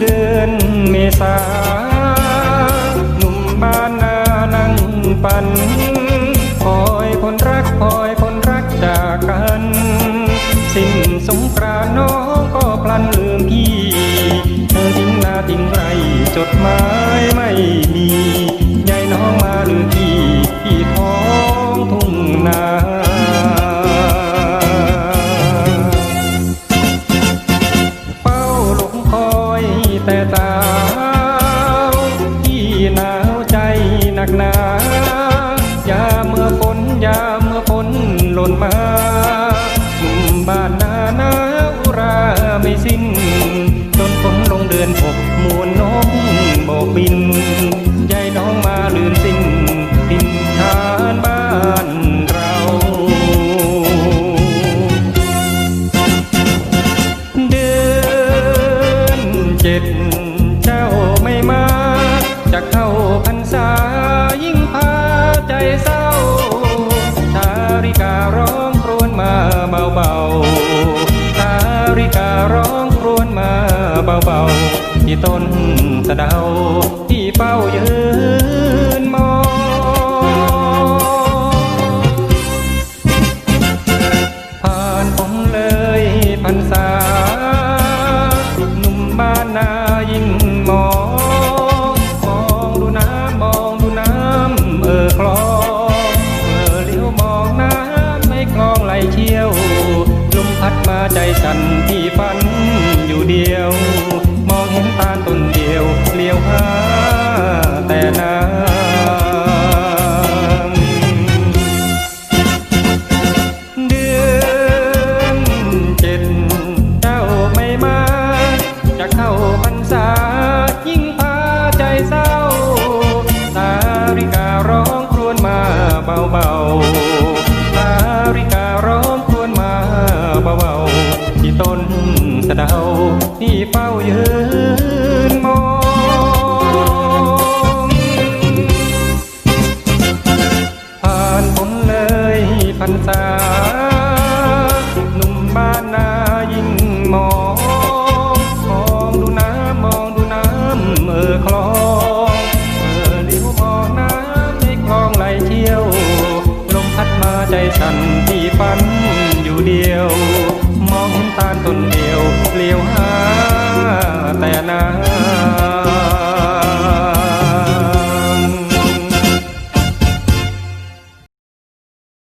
เดินเมษาหนุ่มบ้านนานั่งปันคอยคนรักคอยคนรักจากกัน สิ้นสงกรานน้องก็พลันลืมพี่เธอทิ้งนาทิ้งไรจดหมายไม่ แต่ตาวที่หนาวใจหนักหนายาเมื่อฝนยาเมื่อฝนหล่นมาหนุ่มบ้านนาหนาวราไม่สิ้น จนฝนลงเดือนหกมวลน้องโบกบินยายน้องมาลืนสิ้นดินทานบ้านเราเดือนเจ็ด เบาๆ ที่ต้นสะเดาที่เป้ายืนมองผ่านผมเลยพรรษาหนุ่มบ้านนายิ่งมอง ใจสั่นที่ฝันอยู่เดียว มองเห็นตาต้นเดียวเลี้ยวหาแต่น้ำเดือนเจ็ดเจ้าไม่มา จะเข้าพรรษายิ่งพาใจเศร้า สาริการ้องครวญมาเบาๆ ที่ต้นสะเดาที่เฝ้ายืนมองผ่านผมเลยพันษาหนุ่มบ้านนายิ่งมองมองดูน้ำมองดูน้ำเออคลองเออลิ้วมองน้ำในคลองไหลเที่ยวลมพัดมาใจสั่นที่ฝัน ยวหา